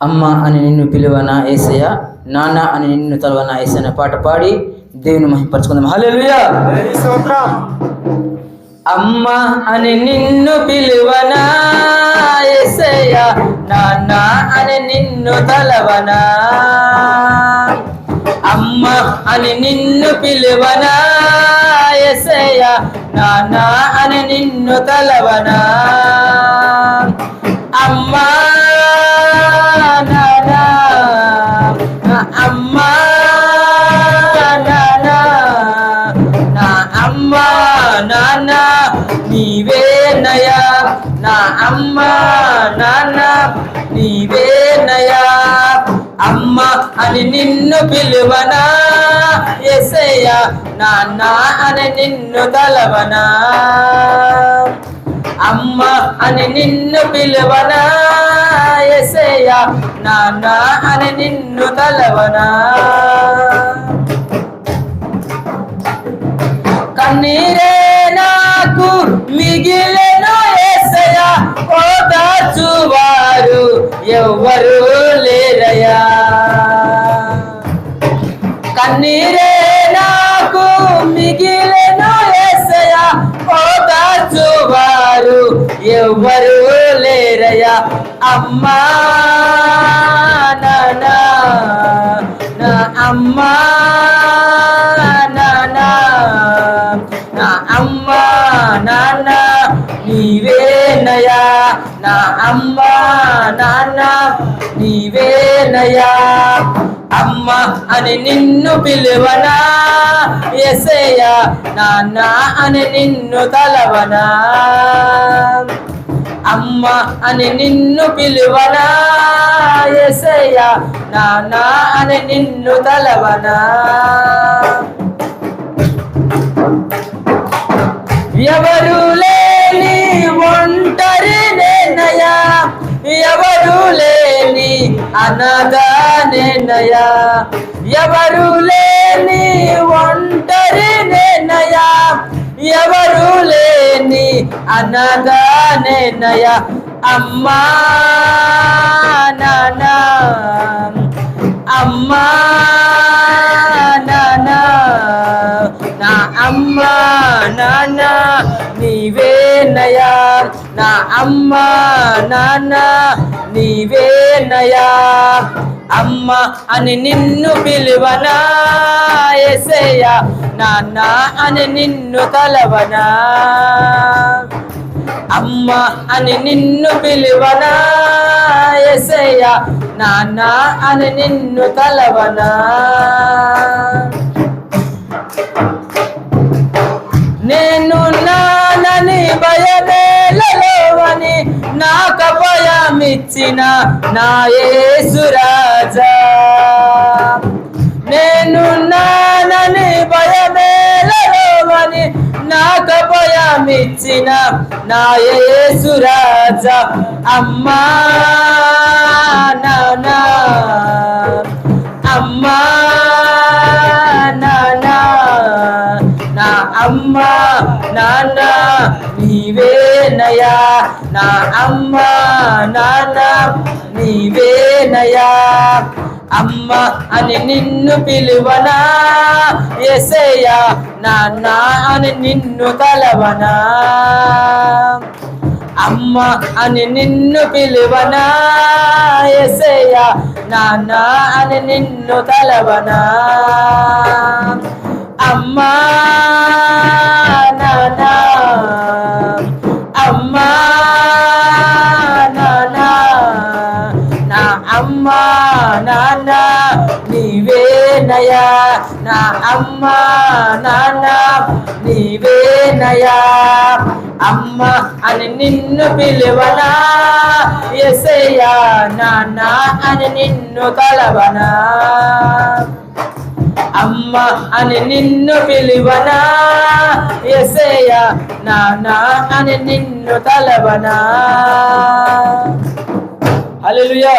అమ్మ అని నిన్ను పిలువన ఏసయ్య? నాన్న అని నిన్ను తలవన ఏసన్న పాట పాడి దేవుని మహింపరచుకుందాం. హల్లెలూయా! అమ్మ అని నిన్ను పిలువనా ఎసయ్య నాన్న అని నిన్ను తలవనా? అమ్మ అని నిన్ను పిలువనా ఎసయ్య నాన్న అని నిన్ను తలవనా? నా అమ్మ నాన్న నీవేనయా అమ్మ అని నిన్ను పిలువనా? ఎసయ్య నాన్న అని నిన్ను తలవనా? అమ్మ అని నిన్ను పిలువనా? ఎసయ్య నాన్న అని నిన్ను తలవనా? కన్నీరే ఎవ్వరు లేరయా కన్నీరే నాకు మిగిలెను ఏసయ ఓదాచువారు ఎవ్వరు లేరయా అమ్మా నానా నా అమ్మా నానా నా అమ్మా నాన్న నీవేనయా? నా అమ్మ నాన్న నీవేనయా? అమ్మ అని నిన్ను పిలువనా? ఎసయ్య నాన్న అని నిన్ను తలవనా? అమ్మ అని నిన్ను పిలువనా? ఎసయ్య నాన్న అని నిన్ను తలవనా? ఎవరు లేని అనగా నేనయా ఎవరు లేని ఒంటరి నేనయా ఎవరు లేని అనగా నేనయా అమ్మా నానా అమ్మా నానా నా అమ్మా నాన్న నీవేనయా నా అమ్మ నాన్న నీవేనయా అమ్మ అని నిన్ను పిలువనా ఎసయ్య నాన్న అని నిన్ను తలవనా అమ్మ అని నిన్ను పిలువనా ఎసయ్య నాన్న అని నిన్ను తలవనా భయమిచ్చిన నా యేసురాజా నేను నానని భయమేలలోవని నాకు భయమిచ్చిన నా యేసురాజా అమ్మా నానా అమ్మా నానా నా అమ్మా నానా నీవేనయా నా అమ్మ నాన్న నీవేనయా అమ్మ అని నిన్ను పిలువనా? ఎసయ్యా నాన్న అని నిన్ను తలవనా అమ్మ అని నిన్ను పిలువనా? ఎసయ్యా నాన్న అని నిన్ను తలవనా అమ్మా నానా నీవేనయా నా అమ్మ నాన్న నీవేనయా అమ్మ అని నిన్ను పిలువనా? ఎసయ్యా నాన్న అని నిన్ను కలవనా? అమ్మ అని నిన్ను పిలువనా? ఎసయ్యా నాన్న అని నిన్ను తలవనా హల్లెలూయా.